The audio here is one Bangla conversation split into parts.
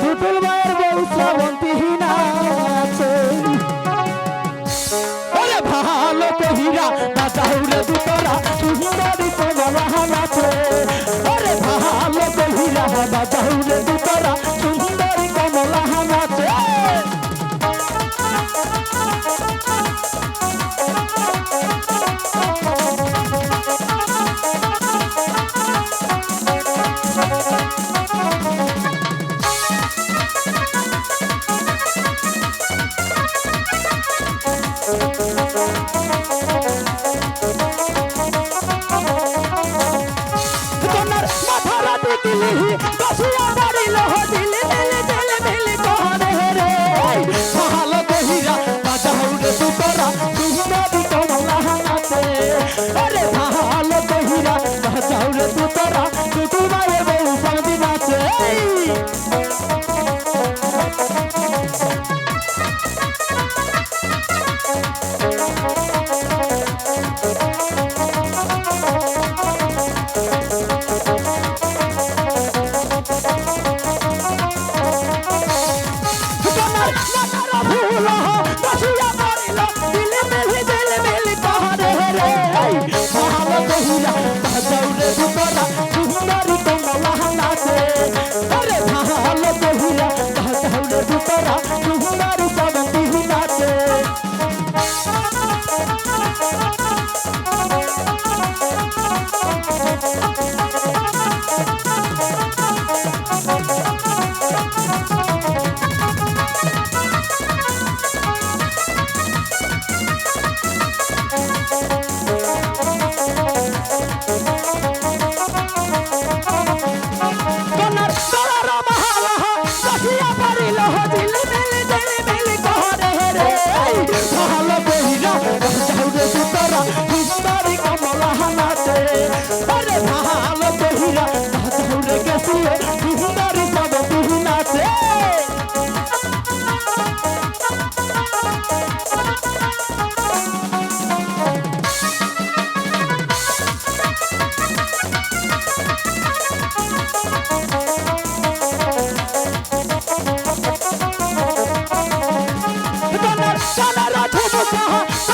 বিপুল ভাইয়ের বউ শ্রাবন্তীহীন আছে। ভালো কহিরা না চাউলে দুতরা সুন্দরী তো বলা হাল আছে। ます。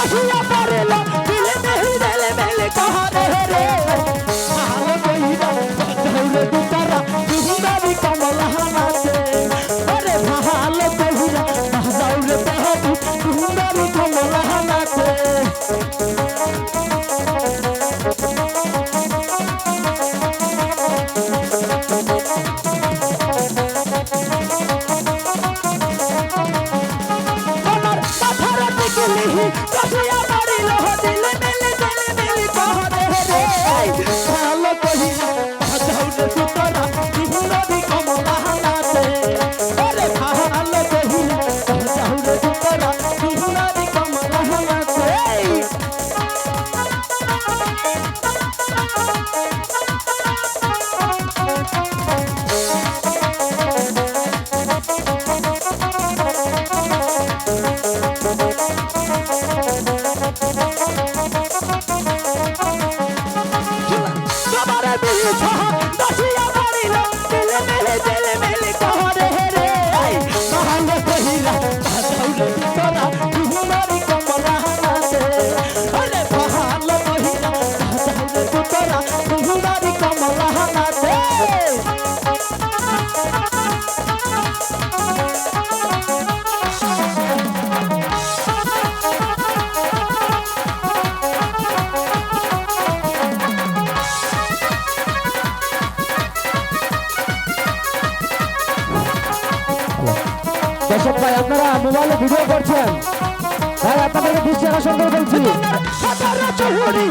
আসিয়া পারে Bele me. তুই সহ দর্শক ভাই আপনারা মোবাইলে ভিডিও করছেন। ভাই আপনাদেরকে দৃষ্টি আকর্ষণ করে বলছি। সতেরো চুরি